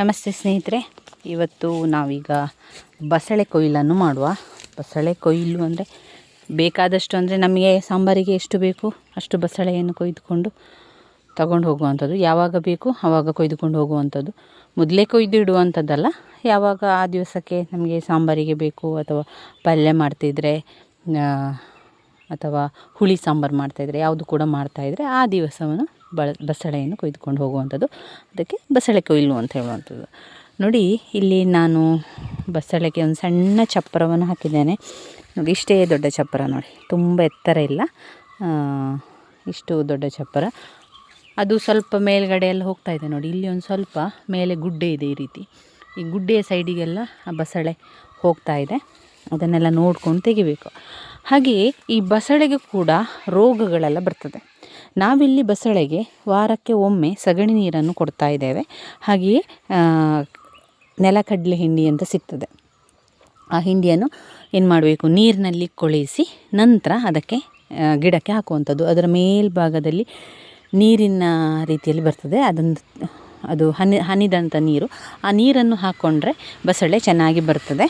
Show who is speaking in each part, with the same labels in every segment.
Speaker 1: ನಮಸ್ತೆ ಸ್ನೇಹಿತರೆ, ಇವತ್ತು ನಾವೀಗ ಬಸಳೆ ಕೊಯ್ಲನ್ನು ಮಾಡುವ. ಬಸಳೆ ಕೊಯ್ಲು ಅಂದರೆ ಬೇಕಾದಷ್ಟು ಅಂದರೆ ನಮಗೆ ಸಾಂಬಾರಿಗೆ ಎಷ್ಟು ಬೇಕು ಅಷ್ಟು ಬಸಳೆಯನ್ನು ಕೊಯ್ದುಕೊಂಡು ತಗೊಂಡು ಹೋಗುವಂಥದ್ದು. ಯಾವಾಗ ಬೇಕು ಆವಾಗ ಕೊಯ್ದುಕೊಂಡು ಹೋಗುವಂಥದ್ದು. ಮೊದಲೇ ಕೊಯ್ದು ಇಡುವಂಥದ್ದಲ್ಲ, ಯಾವಾಗ ಆ ದಿವಸಕ್ಕೆ ನಮಗೆ ಸಾಂಬಾರಿಗೆ ಬೇಕು ಅಥವಾ ಪಲ್ಯ ಮಾಡ್ತಿದ್ರೆ ಅಥವಾ ಹುಳಿ ಸಾಂಬಾರು ಮಾಡ್ತಾಯಿದ್ರೆ ಯಾವುದು ಕೂಡ ಮಾಡ್ತಾಯಿದ್ರೆ ಆ ದಿವಸವನ್ನು ಬಳ, ಬಸಳೆಯನ್ನು ಕೊಯ್ದುಕೊಂಡು ಹೋಗುವಂಥದ್ದು. ಅದಕ್ಕೆ ಬಸಳೆ ಕೊಯ್ಲು ಅಂತ ಹೇಳುವಂಥದ್ದು. ನೋಡಿ, ಇಲ್ಲಿ ನಾನು ಬಸಳೆಗೆ ಒಂದು ಸಣ್ಣ ಚಪ್ಪರವನ್ನು ಹಾಕಿದ್ದೇನೆ. ನೋಡಿ, ಇಷ್ಟೇ ದೊಡ್ಡ ಚಪ್ಪರ ನೋಡಿ. ತುಂಬ ಎತ್ತರ ಇಲ್ಲ. ಇಷ್ಟು ದೊಡ್ಡ ಚಪ್ಪರ. ಅದು ಸ್ವಲ್ಪ ಮೇಲ್ಗಡೆ ಎಲ್ಲ ಹೋಗ್ತಾ ಇದೆ ನೋಡಿ. ಇಲ್ಲಿ ಒಂದು ಸ್ವಲ್ಪ ಮೇಲೆ ಗುಡ್ಡೆ ಇದೆ ಈ ರೀತಿ. ಈ ಗುಡ್ಡೆಯ ಸೈಡಿಗೆಲ್ಲ ಆ ಬಸಳೆ ಹೋಗ್ತಾ ಇದೆ. ಅದನ್ನೆಲ್ಲ ನೋಡ್ಕೊಂಡು ತೆಗಿಬೇಕು. ಹಾಗೆಯೇ ಈ ಬಸಳೆಗೆ ಕೂಡ ರೋಗಗಳೆಲ್ಲ ಬರ್ತದೆ. ನಾವಿಲ್ಲಿ ಬಸಳೆಗೆ ವಾರಕ್ಕೆ ಒಮ್ಮೆ ಸಗಣಿ ನೀರನ್ನು ಕೊಡ್ತಾ ಇದ್ದೇವೆ. ಹಾಗೆಯೇ ನೆಲಕಡಲೆ ಹಿಂಡಿ ಅಂತ ಸಿಗ್ತದೆ. ಆ ಹಿಂಡಿಯನ್ನು ಏನು ಮಾಡಬೇಕು? ನೀರಿನಲ್ಲಿ ಕೊಳಿಸಿ ನಂತರ ಅದಕ್ಕೆ ಗಿಡಕ್ಕೆ ಹಾಕುವಂಥದ್ದು. ಅದರ ಮೇಲ್ಭಾಗದಲ್ಲಿ ನೀರಿನ ರೀತಿಯಲ್ಲಿ ಬರ್ತದೆ. ಅದೊಂದು, ಅದು ಹನಿ, ಹನಿದಂಥ ನೀರು. ಆ ನೀರನ್ನು ಹಾಕ್ಕೊಂಡ್ರೆ ಬಸಳೆ ಚೆನ್ನಾಗಿ ಬರ್ತದೆ.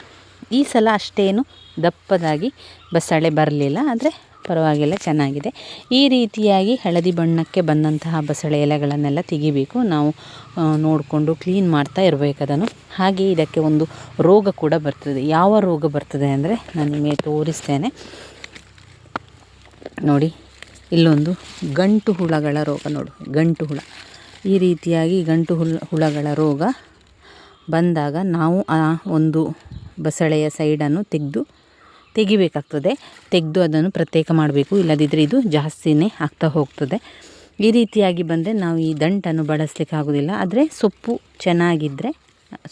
Speaker 1: ಈ ಸಲ ಅಷ್ಟೇನು ದಪ್ಪದಾಗಿ ಬಸಳೆ ಬರಲಿಲ್ಲ, ಆದರೆ ಪರವಾಗಿಲ್ಲ, ಚೆನ್ನಾಗಿದೆ. ಈ ರೀತಿಯಾಗಿ ಹಳದಿ ಬಣ್ಣಕ್ಕೆ ಬಂದಂತಹ ಬಸಳೆ ಎಲೆಗಳನ್ನೆಲ್ಲ ತೆಗಿಬೇಕು. ನಾವು ನೋಡಿಕೊಂಡು ಕ್ಲೀನ್ ಮಾಡ್ತಾ ಇರಬೇಕು ಅದನ್ನು ಹಾಗೆ ಇದಕ್ಕೆ ಒಂದು ರೋಗ ಕೂಡ ಬರ್ತದೆ. ಯಾವ ರೋಗ ಬರ್ತದೆ ಅಂದರೆ ನಾನು ನಿಮಗೆ ತೋರಿಸ್ತೇನೆ. ನೋಡಿ, ಇಲ್ಲೊಂದು ಗಂಟು ಹುಳಗಳ ರೋಗ ನೋಡು, ಗಂಟು ಹುಳ. ಈ ರೀತಿಯಾಗಿ ಗಂಟು ಹುಳ, ಹುಳಗಳ ರೋಗ ಬಂದಾಗ ನಾವು ಆ ಒಂದು ಬಸಳೆಯ ಸೈಡನ್ನು ತೆಗೆದು ತೆಗಿಬೇಕಾಗ್ತದೆ. ತೆಗೆದು ಅದನ್ನು ಪ್ರತ್ಯೇಕ ಮಾಡಬೇಕು. ಇಲ್ಲದಿದ್ದರೆ ಇದು ಜಾಸ್ತಿನೇ ಆಗ್ತಾ ಹೋಗ್ತದೆ. ಈ ರೀತಿಯಾಗಿ ಬಂದರೆ ನಾವು ಈ ದಂಟನ್ನು ಬಳಸಲಿಕ್ಕೆ ಆಗೋದಿಲ್ಲ. ಆದರೆ ಸೊಪ್ಪು ಚೆನ್ನಾಗಿದ್ದರೆ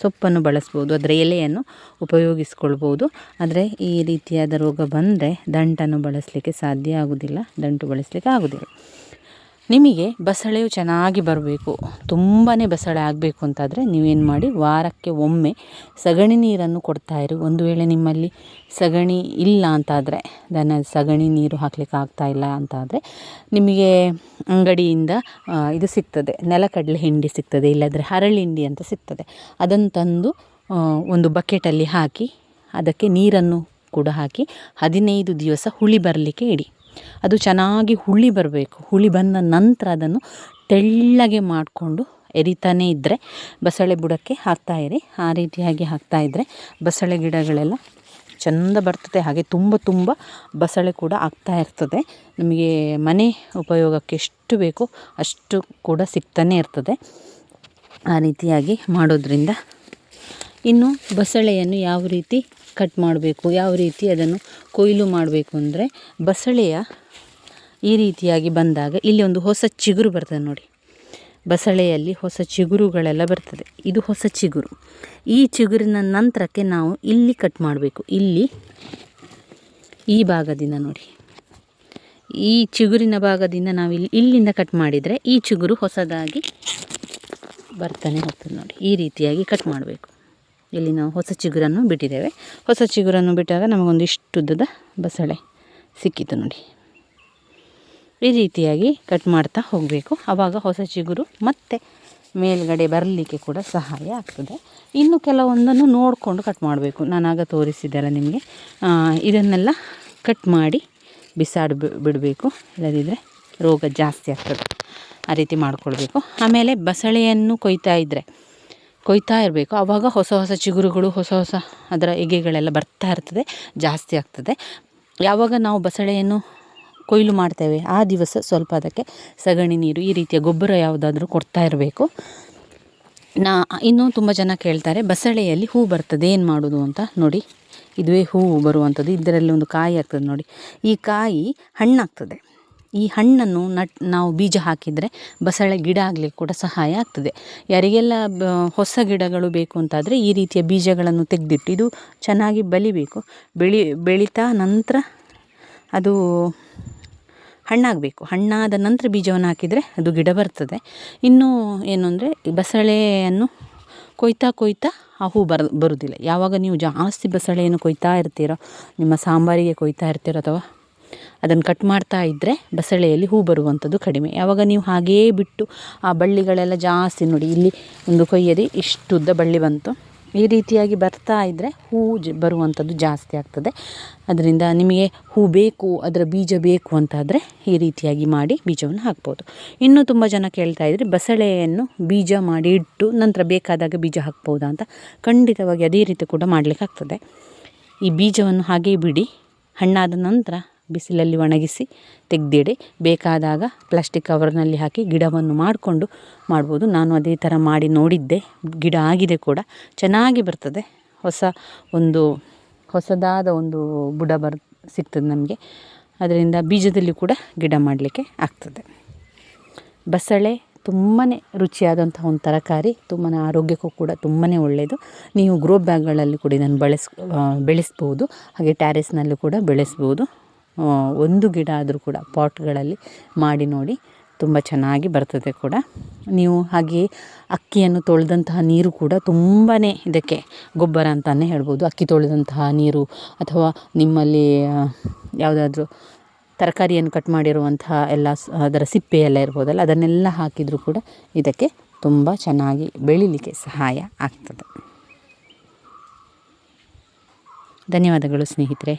Speaker 1: ಸೊಪ್ಪನ್ನು ಬಳಸ್ಬೋದು. ಅದರ ಎಲೆಯನ್ನು ಉಪಯೋಗಿಸ್ಕೊಳ್ಬೋದು. ಆದರೆ ಈ ರೀತಿಯಾದ ರೋಗ ಬಂದರೆ ದಂಟನ್ನು ಬಳಸಲಿಕ್ಕೆ ಸಾಧ್ಯ ಆಗೋದಿಲ್ಲ. ದಂಟು ಬಳಸಲಿಕ್ಕೆ ಆಗೋದಿಲ್ಲ. ನಿಮಗೆ ಬಸಳೆಯು ಚೆನ್ನಾಗಿ ಬರಬೇಕು ತುಂಬಾ ಬಸಳೆ ಆಗಬೇಕು ಅಂತಾದರೆ ನೀವೇನು ಮಾಡಿ ವಾರಕ್ಕೆ ಒಮ್ಮೆ ಸಗಣಿ ನೀರನ್ನು ಕೊಡ್ತಾಯಿರಿ ಒಂದು ವೇಳೆ ನಿಮ್ಮಲ್ಲಿ ಸಗಣಿ ಇಲ್ಲ ಅಂತಾದರೆ, ದನ ಸಗಣಿ ನೀರು ಹಾಕ್ಲಿಕ್ಕೆ ಆಗ್ತಾಯಿಲ್ಲ ಅಂತಾದರೆ ನಿಮಗೆ ಅಂಗಡಿಯಿಂದ ಇದು ಸಿಗ್ತದೆ, ನೆಲಕಡಲೆ ಹಿಂಡಿ ಸಿಗ್ತದೆ, ಇಲ್ಲದ್ರೆ ಹರಳಿಂಡಿ ಅಂತ ಸಿಗ್ತದೆ. ಅದನ್ನು ತಂದು ಒಂದು ಬಕೆಟಲ್ಲಿ ಹಾಕಿ, ಅದಕ್ಕೆ ನೀರನ್ನು ಕೂಡ ಹಾಕಿ, ಹದಿನೈದು ದಿವಸ ಹುಳಿ ಬರಲಿಕ್ಕೆ ಇಡಿ. ಅದು ಚೆನ್ನಾಗಿ ಹುಳಿ ಬರಬೇಕು. ಹುಳಿ ಬಂದ ನಂತರ ಅದನ್ನು ತೆಳ್ಳಗೆ ಮಾಡಿಕೊಂಡು ಎರಿತಾನೇ ಇದ್ದರೆ ಬಸಳೆ ಬುಡಕ್ಕೆ ಹಾಕ್ತಾಯಿರಿ ಆ ರೀತಿಯಾಗಿ ಹಾಕ್ತಾಯಿದ್ರೆ ಬಸಳೆ ಗಿಡಗಳೆಲ್ಲ ಚೆಂದ ಬರ್ತದೆ. ಹಾಗೆ ತುಂಬ ತುಂಬ ಬಸಳೆ ಕೂಡ ಆಗ್ತಾ ಇರ್ತದೆ. ನಮಗೆ ಮನೆ ಉಪಯೋಗಕ್ಕೆ ಎಷ್ಟು ಬೇಕೋ ಅಷ್ಟು ಕೂಡ ಸಿಗ್ತಾನೆ ಇರ್ತದೆ. ಆ ರೀತಿಯಾಗಿ ಮಾಡೋದ್ರಿಂದ ಇನ್ನು ಬಸಳೆಯನ್ನು ಯಾವ ರೀತಿ ಕಟ್ ಮಾಡಬೇಕು, ಯಾವ ರೀತಿ ಅದನ್ನು ಕೊಯ್ಲು ಮಾಡಬೇಕು ಅಂದರೆ ಬಸಳೆಯ ಈ ರೀತಿಯಾಗಿ ಬಂದಾಗ ಇಲ್ಲಿ ಒಂದು ಹೊಸ ಚಿಗುರು ಬರ್ತದೆ ನೋಡಿ. ಬಸಳೆಯಲ್ಲಿ ಹೊಸ ಚಿಗುರುಗಳೆಲ್ಲ ಬರ್ತದೆ. ಇದು ಹೊಸ ಚಿಗುರು. ಈ ಚಿಗುರಿನ ನಂತರಕ್ಕೆ ನಾವು ಇಲ್ಲಿ ಕಟ್ ಮಾಡಬೇಕು. ಇಲ್ಲಿ ಈ ಭಾಗದಿಂದ ನೋಡಿ. ಈ ಚಿಗುರಿನ ಭಾಗದಿಂದ ನಾವು ಇಲ್ಲಿ ಇಲ್ಲಿಂದ ಕಟ್ ಮಾಡಿದರೆ ಈ ಚಿಗುರು ಹೊಸದಾಗಿ ಬರ್ತಾನೆ ಹೋಗ್ತದೆ ನೋಡಿ. ಈ ರೀತಿಯಾಗಿ ಕಟ್ ಮಾಡಬೇಕು. ಇಲ್ಲಿ ನಾವು ಹೊಸ ಚಿಗುರನ್ನು ಬಿಟ್ಟಿದ್ದೇವೆ. ಹೊಸ ಚಿಗುರನ್ನು ಬಿಟ್ಟಾಗ ನಮಗೊಂದು ಇಷ್ಟುದ್ದದ ಬಸಳೆ ಸಿಕ್ಕಿತು ನೋಡಿ. ಈ ರೀತಿಯಾಗಿ ಕಟ್ ಮಾಡ್ತಾ ಹೋಗಬೇಕು. ಆವಾಗ ಹೊಸ ಚಿಗುರು ಮತ್ತೆ ಮೇಲ್ಗಡೆ ಬರಲಿಕ್ಕೆ ಕೂಡ ಸಹಾಯ ಆಗ್ತದೆ. ಇನ್ನು ಕೆಲವೊಂದನ್ನು ನೋಡಿಕೊಂಡು ಕಟ್ ಮಾಡಬೇಕು. ನಾನಾಗ ತೋರಿಸಿದ್ದೆಲ್ಲ ನಿಮಗೆ. ಇದನ್ನೆಲ್ಲ ಕಟ್ ಮಾಡಿ ಬಿಸಾಡಿ ಬಿಡಬೇಕು. ಇಲ್ಲದಿದ್ದರೆ ರೋಗ ಜಾಸ್ತಿ ಆಗ್ತದೆ. ಆ ರೀತಿ ಮಾಡಿಕೊಳ್ಬೇಕು. ಆಮೇಲೆ ಬಸಳೆಯನ್ನು ಕೊಯ್ತಾ ಇದ್ದರೆ ಕೊಯ್ತಾ ಇರಬೇಕು. ಆವಾಗ ಹೊಸ ಹೊಸ ಚಿಗುರುಗಳು, ಹೊಸ ಹೊಸ ಅದರ ಎಗೆಗಳೆಲ್ಲ ಬರ್ತಾ ಇರ್ತದೆ, ಜಾಸ್ತಿ ಆಗ್ತದೆ. ಯಾವಾಗ ನಾವು ಬಸಳೆಯನ್ನು ಕೊಯ್ಲು ಮಾಡ್ತೇವೆ, ಆ ದಿವಸ ಸ್ವಲ್ಪ ಅದಕ್ಕೆ ಸಗಣಿ ನೀರು, ಈ ರೀತಿಯ ಗೊಬ್ಬರ ಯಾವುದಾದ್ರೂ ಕೊಡ್ತಾ ಇರಬೇಕು. ನಾ, ಇನ್ನೂ ತುಂಬ ಜನ ಕೇಳ್ತಾರೆ, ಬಸಳೆಯಲ್ಲಿ ಹೂ ಬರ್ತದೆ, ಏನು ಮಾಡೋದು ಅಂತ ನೋಡಿ. ಇದುವೇ ಹೂವು ಬರುವಂಥದ್ದು ಇದರಲ್ಲಿ ಒಂದು ಕಾಯಿ ಆಗ್ತದೆ ನೋಡಿ. ಈ ಕಾಯಿ ಹಣ್ಣಾಗ್ತದೆ. ಈ ಹಣ್ಣನ್ನು ನಟ್ ನಾವು ಬೀಜ ಹಾಕಿದರೆ ಬಸಳೆ ಗಿಡ ಆಗಲಿಕ್ಕೆ ಕೂಡ ಸಹಾಯ ಆಗ್ತದೆ. ಯಾರಿಗೆಲ್ಲ ಹೊಸ ಗಿಡಗಳು ಬೇಕು ಅಂತಾದರೆ ಈ ರೀತಿಯ ಬೀಜಗಳನ್ನು ತೆಗೆದಿಟ್ಟು ಇದು ಚೆನ್ನಾಗಿ ಬಲಿಬೇಕು ಬೆಳಿ ಬೆಳೀತಾ ನಂತರ ಅದು ಹಣ್ಣಾಗಬೇಕು. ಹಣ್ಣಾದ ನಂತರ ಬೀಜವನ್ನು ಹಾಕಿದರೆ ಅದು ಗಿಡ ಬರ್ತದೆ. ಇನ್ನೂ ಏನು ಅಂದರೆ ಬಸಳೆಯನ್ನು ಕೊಯ್ತಾ ಕೊಯ್ತಾ ಆ ಹೂ ಬರ ಬರುವುದಿಲ್ಲ ಯಾವಾಗ ನೀವು ಜಾಸ್ತಿ ಬಸಳೆಯನ್ನು ಕೊಯ್ತಾ ಇರ್ತೀರೋ, ನಿಮ್ಮ ಸಾಂಬಾರಿಗೆ ಕೊಯ್ತಾ ಇರ್ತೀರೋ ಅಥವಾ ಅದನ್ನು ಕಟ್ ಮಾಡ್ತಾ ಇದ್ದರೆ ಬಸಳೆಯಲ್ಲಿ ಹೂ ಬರುವಂಥದ್ದು ಕಡಿಮೆ. ಯಾವಾಗ ನೀವು ಹಾಗೇ ಬಿಟ್ಟು ಆ ಬಳ್ಳಿಗಳೆಲ್ಲ ಜಾಸ್ತಿ ನೋಡಿ, ಇಲ್ಲಿ ಒಂದು ಕೊಯ್ಯದಿ ಇಷ್ಟು ಉದ್ದ ಬಳ್ಳಿ ಬಂತು. ಈ ರೀತಿಯಾಗಿ ಬರ್ತಾ ಇದ್ದರೆ ಹೂ ಜ ಬರುವಂಥದ್ದು ಜಾಸ್ತಿ ಆಗ್ತದೆ. ಅದರಿಂದ ನಿಮಗೆ ಹೂ ಬೇಕು, ಅದರ ಬೀಜ ಬೇಕು ಅಂತಾದರೆ ಈ ರೀತಿಯಾಗಿ ಮಾಡಿ ಬೀಜವನ್ನು ಹಾಕ್ಬೋದು. ಇನ್ನೂ ತುಂಬ ಜನ ಕೇಳ್ತಾ ಇದ್ದರೆ ಬಸಳೆಯನ್ನು ಬೀಜ ಮಾಡಿ ಇಟ್ಟು ನಂತರ ಬೇಕಾದಾಗ ಬೀಜ ಹಾಕ್ಬೋದಾ ಅಂತ ಖಂಡಿತವಾಗಿ ಅದೇ ರೀತಿ ಕೂಡ ಮಾಡಲಿಕ್ಕಾಗ್ತದೆ. ಈ ಬೀಜವನ್ನು ಹಾಗೇ ಬಿಡಿ, ಹಣ್ಣಾದ ನಂತರ ಬಿಸಿಲಲ್ಲಿ ಒಣಗಿಸಿ ತೆಗೆದಿಡಿ. ಬೇಕಾದಾಗ ಪ್ಲಾಸ್ಟಿಕ್ ಕವರ್ನಲ್ಲಿ ಹಾಕಿ ಗಿಡವನ್ನು ಮಾಡಿಕೊಂಡು ಮಾಡ್ಬೋದು. ನಾನು ಅದೇ ಥರ ಮಾಡಿ ನೋಡಿದ್ದೆ. ಗಿಡ ಆಗಿದೆ ಕೂಡ. ಚೆನ್ನಾಗಿ ಬರ್ತದೆ. ಹೊಸ ಒಂದು, ಹೊಸದಾದ ಒಂದು ಬುಡ ಬರ್, ಸಿಗ್ತದೆ ನಮಗೆ. ಅದರಿಂದ ಬೀಜದಲ್ಲಿ ಕೂಡ ಗಿಡ ಮಾಡಲಿಕ್ಕೆ ಆಗ್ತದೆ. ಬಸಳೆ ತುಂಬಾ ರುಚಿಯಾದಂಥ ಒಂದು ತರಕಾರಿ ತುಂಬಾ ಆರೋಗ್ಯಕ್ಕೂ ಕೂಡ ತುಂಬಾ ಒಳ್ಳೆಯದು ನೀವು ಗ್ರೋ ಬ್ಯಾಗ್ಗಳಲ್ಲಿ ಕೂಡ ಇದನ್ನು ಬಳಸ್ ಬೆಳೆಸ್ಬೋದು. ಹಾಗೆ ಟ್ಯಾರೆಸ್ನಲ್ಲೂ ಕೂಡ ಬೆಳೆಸ್ಬೋದು. ಒಂದು ಗಿಡ ಆದರೂ ಕೂಡ ಪಾಟ್ಗಳಲ್ಲಿ ಮಾಡಿ ನೋಡಿ ತುಂಬ ಚೆನ್ನಾಗಿ ಬರ್ತದೆ ಕೂಡ. ನೀವು ಹಾಗೆಯೇ ಅಕ್ಕಿಯನ್ನು ತೊಳೆದಂತಹ ನೀರು ಕೂಡ ತುಂಬಾ ಇದಕ್ಕೆ ಗೊಬ್ಬರ ಅಂತಲೇ ಹೇಳ್ಬೋದು. ಅಕ್ಕಿ ತೊಳೆದಂತಹ ನೀರು ಅಥವಾ ನಿಮ್ಮಲ್ಲಿ ಯಾವುದಾದ್ರೂ ತರಕಾರಿಯನ್ನು ಕಟ್ ಮಾಡಿರುವಂತಹ ಎಲ್ಲ ಅದರ ಸಿಪ್ಪೆ ಎಲ್ಲ ಇರ್ಬೋದಲ್ಲ, ಅದನ್ನೆಲ್ಲ ಹಾಕಿದರೂ ಕೂಡ ಇದಕ್ಕೆ ತುಂಬ ಚೆನ್ನಾಗಿ ಬೆಳೀಲಿಕ್ಕೆ ಸಹಾಯ ಆಗ್ತದೆ. ಧನ್ಯವಾದಗಳು ಸ್ನೇಹಿತರೆ.